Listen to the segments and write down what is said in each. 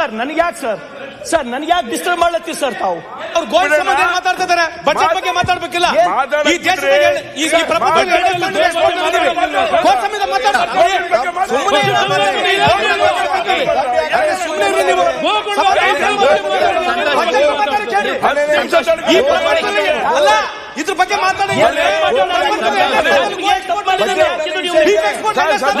Sir ನನಗೆ ಯಾಕೆ sir sir ನನಗೆ ಯಾಕೆ ಡಿಸ್ಟರ್ಬ್ ಮಾಡ್ಲತ್ತೀವಿ ಸರ್ ತಾವು ಅವ್ರು ಗೋಲ್ಡ್ ಸಂಬಂಧ ಏನ್ ಮಾತಾಡ್ತಾ ಇದಾರೆ ಬಜೆಟ್ ಬಗ್ಗೆ ಮಾತಾಡ್ಬೇಕಿಲ್ಲ? ಈ ದೇಶದ ಈ? ಗೋಲ್ಡ್ ಸಂಬಂಧ ಮಾತಾಡ್ಬೇಡಿ. ಸುಮ್ಮನೆ ಇರು, ಮಾತಾಡ್ಬೇಡಿ. ಸುಮ್ಮನೆ ಇರು ನೀವು. ಬಜೆಟ್ ಮಾತಾಡಿ ಕೇಳಿ. ಈ ಪ್ರಪಂಚದಲ್ಲಿ ಅಲ್ಲ ಇದ್ರ ಬಗ್ಗೆ ಮಾತಾಡಿ export ಮಾಡಿದ್ದಾರೆ.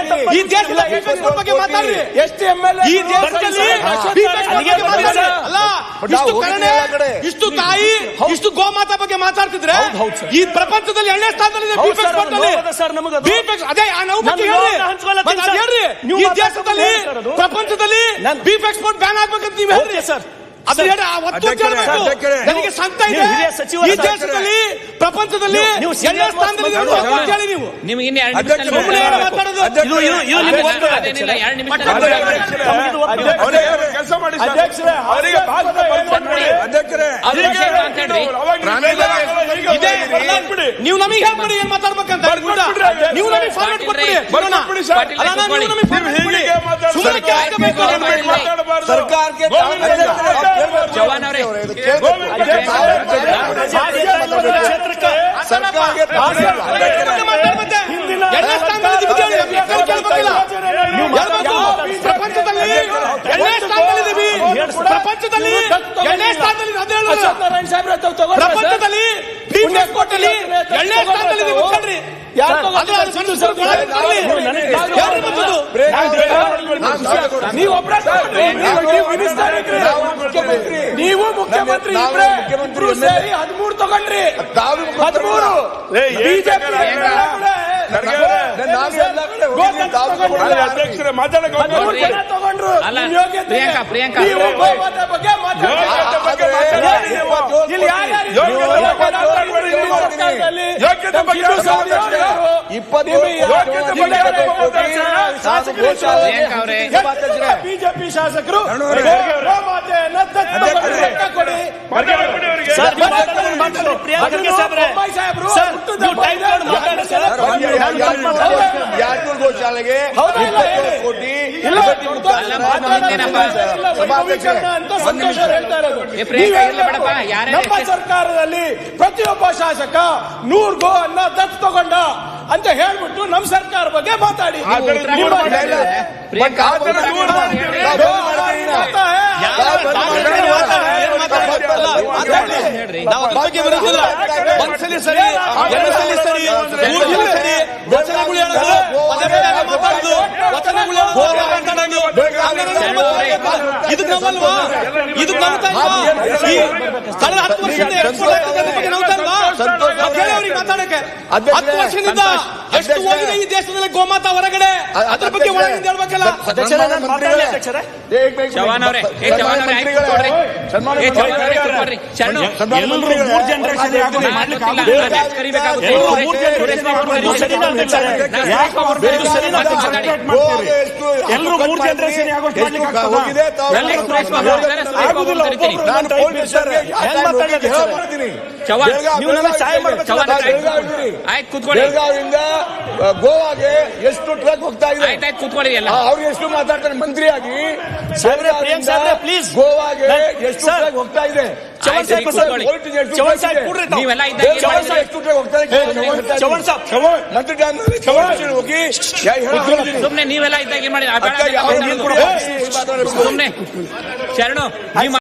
ಈ ದೇಶದಲ್ಲಿ beef ಬಗ್ಗೆ ಮಾತಾಡ್ರಿ. ಎಷ್ಟು ಎಂ ಎಲ್ ಈ ದೇಶದಲ್ಲಿ ಅಲ್ಲ ಇಷ್ಟು ಕರುಣೆ ಇಷ್ಟು ತಾಯಿ ಇಷ್ಟು ಗೋಮಾತಾ ಬಗ್ಗೆ ಮಾತಾಡ್ತಿದ್ರೆ. ಈ ಪ್ರಪಂಚದಲ್ಲಿ ಎಣ್ಣೆ ಸ್ಥಾನದಲ್ಲಿ ಬಿಪೆಕ್ಸ್ ಸರ್, export ಅದು ಆ ನೋವು ಬಗ್ಗೆ ಹೇಳ್ರಿ. ಈ ದೇಶದಲ್ಲಿ. ಪ್ರಪಂಚದಲ್ಲಿ ಬೀಫ್ ಎಕ್ಸ್ಪೋರ್ಟ್ ಬ್ಯಾನ್ ಆಗ್ಬೇಕಂತ ನೀವು ಹೇಳ್ರಿ. ಸರ್. ಅದು ಹೇಳಿ ಆ ಒತ್ತು ಅಧ್ಯಕ್ಷರೇ, ನನಗೆ ಸಂತ ಇದೆ. ಈ ದೇಶದಲ್ಲಿ ಪ್ರಪಂಚದಲ್ಲಿ ನೀವು- ನಿಮ್ಗೆ ಇನ್ನು ಕೆಲಸ ಮಾಡಿ ನೀವು ಹೇಳ್ಬಿಡಿ ಏನ್ ಮಾತಾಡ್ಬೇಕಂತ. ನೀವು ನಮಗೆ ಫಾರ್ಮೆಟ್ ಕೊಟ್ಬಿಡಿ. ಬರ್ಕೊಟ್ಬಿಡಿ ಪ್ರಪಂಚದಲ್ಲಿ ಎರಡನೇ ಸ್ಥಾನದಲ್ಲಿದ್ದೀವಿ ಪ್ರಪಂಚದಲ್ಲಿ ಎರಡನೇ ಸ್ಥಾನದಲ್ಲಿ ಅದೇ ಹೇಳೋದು. ನಾರಾಯಣ ಸಾಹೇಬ್ರೆ ಪ್ರಪಂಚದಲ್ಲಿ export ಅಲ್ಲಿ ಎರಡನೇ ಸ್ಥಾನದಲ್ಲಿ ಮುಖಂಡ್ರಿ. ಯಾರು ನೀವು ಮಿನಿಸ್ಟರ್ ಮುಖ್ಯಮಂತ್ರಿ. ಮುಖ್ಯಮಂತ್ರಿ ಸೇರಿ ಹದಿಮೂರು ತಗೊಂಡ್ರಿ. ತಾವು ಹದಿಮೂರು. ಬಿಜೆಪಿ ಅಧ್ಯಕ್ಷರೇ ಮಾತಾಡಕ್ಕೆ ತಗೊಂಡ್ರು. ಪ್ರಿಯಾಂಕಾ, ಪ್ರಿಯಾಂಕಾ. ಬಗ್ಗೆ. ಬಿಜೆಪಿ ಶಾಸಕರು ಗೋಮಾತೆಯನ್ನ ಸರ್. ಗೋಶಾಲೆಗೆ? ಕೋಟಿ ನಮ್ಮ ಸರ್ಕಾರದಲ್ಲಿ ಪ್ರತಿಯೊಬ್ಬ ಶಾಸಕ ನೂರ್ ಗೋ ಅನ್ನ ದತ್ತು ತಗೊಂಡ ಅಂತ ಹೇಳ್ಬಿಟ್ಟು ನಮ್ಮ ಸರ್ಕಾರ ಬಗ್ಗೆ ಮಾತಾಡಿ. ಪ್ರಿಯಾಂಕಾ ನಾವು ಬಗ್ಗೆ ಬರೋದಿಲ್ಲ. ಒಂದ್ಸಲಿ ಸರಿ ಎರಡು ಸರಿ ಮೂರು ಸಲ ಸರಿ ವಚನಗಳು ಹೇಳೋದು ಪದೇ ಪದೇ ಮಾತಾಡೋದು. ವಚನಗಳು ಹೇಳೋದು ಮಾತಾಡೋದು ಆಮೇಲೆ ಇದು ನಮ್ಮಲ್ವಾ? ಇಲ್ವಾ? ಈ ಕಳೆದ ಹತ್ತು ವರ್ಷದಿಂದ export ಆಗ್ತಿರೋದ್ರ ಬಗ್ಗೆ ಇಲ್ವಾ? ಮಾತಾಡಕ್ಕೆ ಹತ್ತು ವರ್ಷದಿಂದ ಎಷ್ಟು ಹೋಗಿದೆ ಈ ದೇಶದಲ್ಲಿ ಗೋಮಾತಾ ಹೊರಗಡೆ? ಅದ್ರ ಬಗ್ಗೆ ಒಳಗಿಂದ ಹೇಳ್ಬೇಕಲ್ಲ. ಚವಾನ್ ಅವರೇ ಎಲ್ಲರೂ ಮೂರ್ ಜನರೇಷನ್ ಆಗೋಷ್ಟು ಮಾಡ್ಲಿಕ್ಕೆ ಆಗ್ತದಾ? ಹೋಗಿದೆ ತಾವು ಎಲ್ಲಿ ಸುರೇಶ್ ಬಾಬು ಅವ್ರನ್ನ ಸುರೇಶ್ ಬಾಬು ಅವ್ರನ್ನ ಕರಿತೀನಿ. ನಾನು ಪೊಲೀಸ್ ಮಾಡ್ತೀನಿ ಚವಾಣ್, ನೀವು ನನಗೆ ಸಹಾಯ ಮಾಡ್ಬೇಕು. ಚವಾಣ್ ಆಯ್ತು. ಬೆಳಗಾವಿ ಆಯ್ತು ಕೂತ್ಕೊಳ್ಳಿ ಬೆಳಗಾವಿಯಿಂದ ಆ, ಗೋವಾಗೆ ಎಷ್ಟು ಟ್ರಕ್ ಹೋಗ್ತಾ ಇದೆ ಆಯ್ತು ಆಯ್ತು ಕೂತ್ಕೊಳ್ಳಿ ಎಲ್ಲ ಆ, ಅವ್ರು ಎಷ್ಟು ಮಾತಾಡ್ತಾರೆ ಮಂತ್ರಿಯಾಗಿ ಸಾಹೇಬ್ರೆ, ಪ್ರಿಯಾಂಕ್ ಸಾಹೇಬ್ರೆ, please. ಗೋವಾಗೆ ನಾನು- ಎಷ್ಟು ಸರ್. ಟ್ರಕ್ ಹೋಗ್ತಾ ಇದೆ ಚವನ್ ಆಯ್ತು, ಸಾಹೇಬ್ ಕೂತ್ಕೊಳ್ಳಿ. ವೋಲ್ಟೇಜ್ ಎಷ್ಟು ಚವನ್ ಟ್ರಕ್ ಸಾಹೇಬ್ ಇದೆ? ಕೂಡ್ರಿ ತಾವು. ನೀವೆಲ್ಲ ಇದ್ದಾಗ ಏನ್ ಚವನ್ ಮಾಡಿದ್ರಿ? ಎಷ್ಟು ಟ್ರಕ್ ಹೋಗ್ತಾ ಇದೆ? ಚವನ್ ಸಾಹೇಬ್ ಚವನ್ ಮಂತ್ರಿ ಟೈಮ್ನಲ್ಲಿ ಚವನ್ ಹೋಗಿ ಯಾ- ಹೇಳ್ತೀನಿ. ಸುಮ್ನೆ ನೀವೆಲ್ಲ ಇದ್ದಾಗ ಏನ್ ಮಾಡಿ ಅಕ್ಕ ಯಾವ ನೀರು ಕೂಡ ಸುಮ್ನೆ ಶರಣು ನೀವು